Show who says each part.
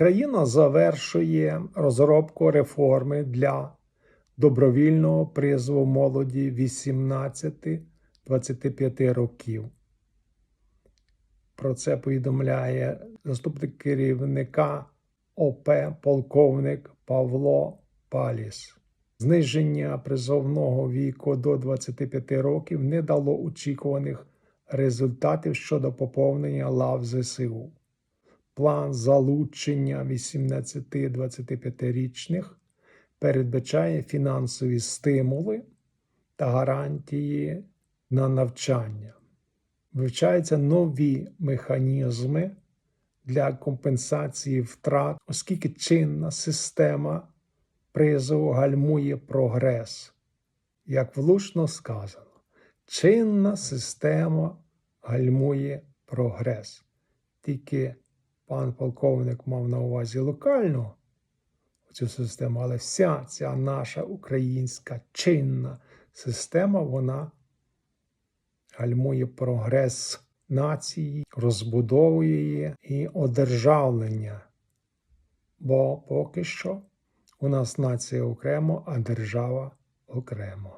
Speaker 1: Україна завершує розробку реформи для добровільного призову молоді 18-25 років. Про це повідомляє заступник керівника ОП полковник Павло Паліс. Зниження призовного віку до 25 років не дало очікуваних результатів щодо поповнення лав ЗСУ. План залучення 18-25-річних передбачає фінансові стимули та гарантії на навчання. Вивчаються нові механізми для компенсації втрат, оскільки чинна система призову гальмує прогрес. Як влучно сказано, чинна система гальмує прогрес. Тільки пан полковник мав на увазі локальну цю систему, але вся ця наша українська чинна система, вона гальмує прогрес нації, розбудовує її і одержавлення. Бо поки що у нас нація окремо, а держава окремо.